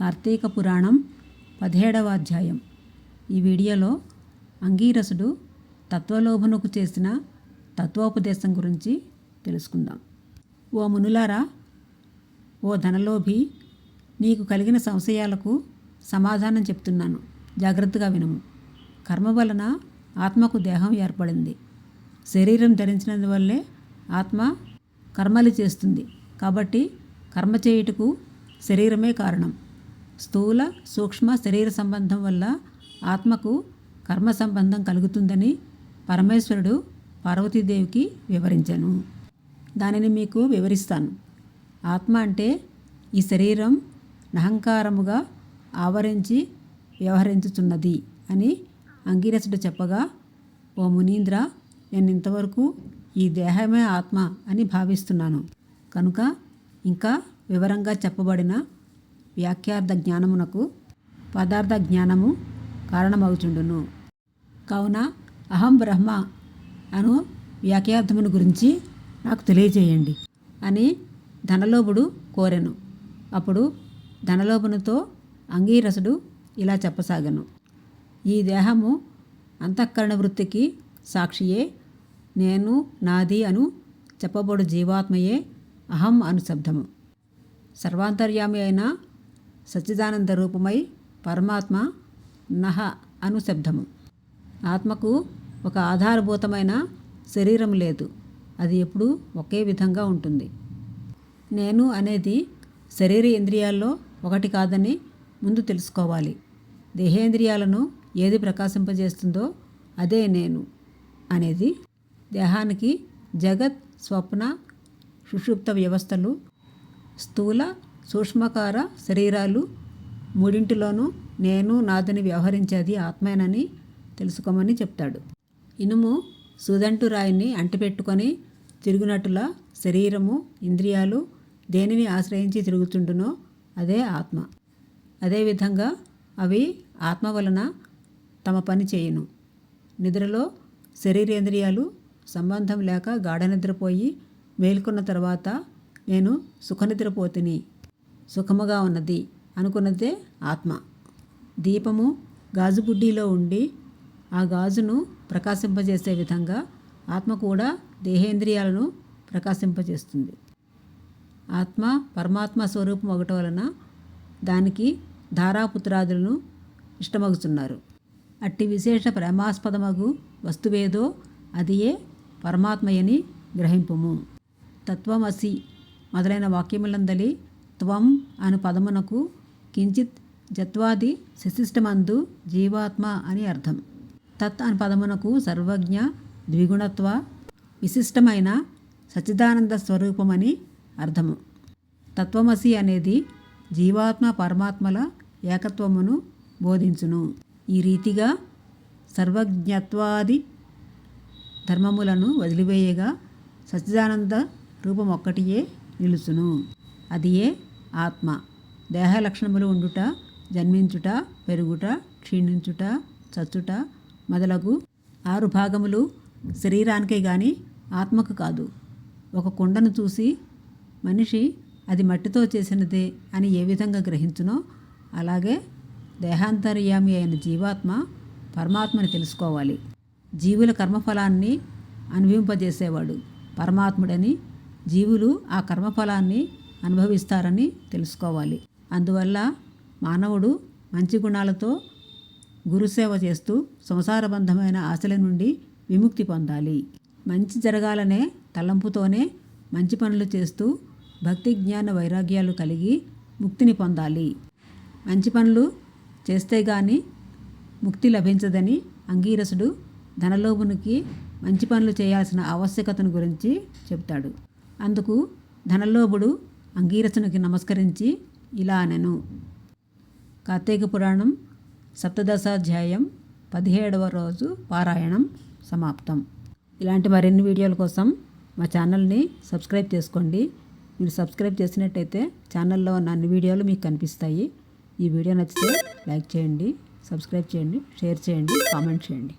కార్తీక పురాణం పదిహేడవ అధ్యాయం. ఈ వీడియోలో అంగీరసుడు తత్వలోభనకు చేసిన తత్వోపదేశం గురించి తెలుసుకుందాం. ఓ మునులారా ఓ ధనలోభి నీకు కలిగిన సంశయాలకు సమాధానం చెప్తున్నాను. జాగ్రత్తగా వినము. కర్మ వలన ఆత్మకు దేహం ఏర్పడింది. శరీరం ధరించినందువల్లే ఆత్మ కర్మలు చేస్తుంది. కాబట్టి కర్మ చేయుటకు శరీరమే కారణం. స్థూల సూక్ష్మ శరీర సంబంధం వల్ల ఆత్మకు కర్మ సంబంధం కలుగుతుందని పరమేశ్వరుడు పార్వతీదేవికి వివరించాను. దానిని మీకు వివరిస్తాను. ఆత్మ అంటే ఈ శరీరం నహంకారముగా ఆవరించి వ్యవహరించుచున్నది అని అంగీరసుడు చెప్పగా ఓ మునీంద్ర నేను ఇంతవరకు ఈ దేహమే ఆత్మ అని భావిస్తున్నాను. కనుక ఇంకా వివరంగా చెప్పబడిన వ్యాఖ్యార్థ జ్ఞానమునకు పదార్థ జ్ఞానము కారణమవుచుండును కావున అహం బ్రహ్మ అను వ్యాఖ్యార్థమును గురించి నాకు తెలియజేయండి అని ధనలోభుడు కోరెను. అప్పుడు ధనలోభునితో అంగీరసుడు ఇలా చెప్పసాగను. ఈ దేహము అంతఃకరణ వృత్తికి సాక్షియే నేను నాది అను చెప్పబడు జీవాత్మయే అహం అను శబ్దము. సర్వాంతర్యామి అయిన సచ్చిదానంద రూపమై పరమాత్మ నహ అను శబ్దము. ఆత్మకు ఒక ఆధారభూతమైన శరీరం లేదు. అది ఎప్పుడూ ఒకే విధంగా ఉంటుంది. నేను అనేది శరీర ఇంద్రియాల్లో ఒకటి కాదని ముందు తెలుసుకోవాలి. దేహేంద్రియాలను ఏది ప్రకాశింపజేస్తుందో అదే నేను అనేది దేహానికి జగత్ స్వప్న సుషుప్త వ్యవస్థలు స్థూల సూక్ష్మకార శరీరాలు మూడింటిలోనూ నేను నాదని వ్యవహరించేది ఆత్మేనని తెలుసుకోమని చెప్తాడు. ఇనుము సుదంటు రాయిని అంటిపెట్టుకొని తిరుగునట్టులా శరీరము ఇంద్రియాలు దేనిని ఆశ్రయించి తిరుగుతుండునో అదే ఆత్మ. అదేవిధంగా అవి ఆత్మ వలన తమ పని చేయును. నిద్రలో శరీరేంద్రియాలు సంబంధం లేక గాఢ నిద్రపోయి మేల్కొన్న తర్వాత నేను సుఖనిద్రపోతిని సుఖముగా ఉన్నది అనుకున్నదే ఆత్మ. దీపము గాజు బుడ్డీలో ఉండి ఆ గాజును ప్రకాశింపజేసే విధంగా ఆత్మ కూడా దేహేంద్రియాలను ప్రకాశింపజేస్తుంది. ఆత్మ పరమాత్మ స్వరూపం ఒకటి వలన దానికి ధారాపుత్రాదులను ఇష్టమగుతున్నారు అట్టి విశేష ప్రేమాస్పదమగు వస్తువేదో అదియే పరమాత్మయని గ్రహింపుము. తత్వమసి మొదలైన వాక్యములందలి త్వం అను పదమునకు కించిత్ జత్వాది శిశిష్టమందు జీవాత్మ అని అర్థం. తత్ అను పదమునకు సర్వజ్ఞ ద్విగుణత్వ విశిష్టమైన సచ్చిదానంద స్వరూపమని అర్థము. తత్వమసి అనేది జీవాత్మ పరమాత్మల ఏకత్వమును బోధించును. ఈ రీతిగా సర్వజ్ఞత్వాది ధర్మములను వదిలివేయగా సచ్చిదానంద రూపం ఒక్కటియే నిలుచును. అది ఏ? ఆత్మ. దేహ లక్షణములు ఉండుట జన్మించుట పెరుగుట క్షీణించుట చచ్చుట మొదలగు ఆరు భాగములు శరీరానికే గాని ఆత్మకు కాదు. ఒక కుండను చూసి మనిషి అది మట్టితో చేసినదే అని ఏ విధంగా గ్రహించునో అలాగే దేహాంతర్యామి అయిన జీవాత్మ పరమాత్మని తెలుసుకోవాలి. జీవుల కర్మఫలాన్ని అనుభవింపజేసేవాడు పరమాత్ముడని జీవులు ఆ కర్మఫలాన్ని అనుభవిస్తారని తెలుసుకోవాలి. అందువల్ల మానవుడు మంచి గుణాలతో గురుసేవ చేస్తూ సంసారబంధమైన ఆశల నుండి విముక్తి పొందాలి. మంచి జరగాలనే తలంపుతోనే మంచి పనులు చేస్తూ భక్తి జ్ఞాన వైరాగ్యాలు కలిగి ముక్తిని పొందాలి. మంచి పనులు చేస్తే గాని ముక్తి లభించదని అంగీరసుడు ధనలోభునికి మంచి పనులు చేయాల్సిన ఆవశ్యకతను గురించి చెప్తాడు అందుకు ధనలోభుడు అంగీరసునికి నమస్కరించి ఇలా అనెను. కార్తీక పురాణం సప్తదశాధ్యాయం పదిహేడవ రోజు పారాయణం సమాప్తం. ఇలాంటి మరిన్ని వీడియోల కోసం మా ఛానల్ని సబ్స్క్రైబ్ చేసుకోండి. మీరు సబ్స్క్రైబ్ చేసినట్టయితే ఛానల్లో ఉన్న అన్ని వీడియోలు మీకు కనిపిస్తాయి. ఈ వీడియో నచ్చితే లైక్ చేయండి సబ్స్క్రైబ్ చేయండి షేర్ చేయండి కామెంట్ చేయండి.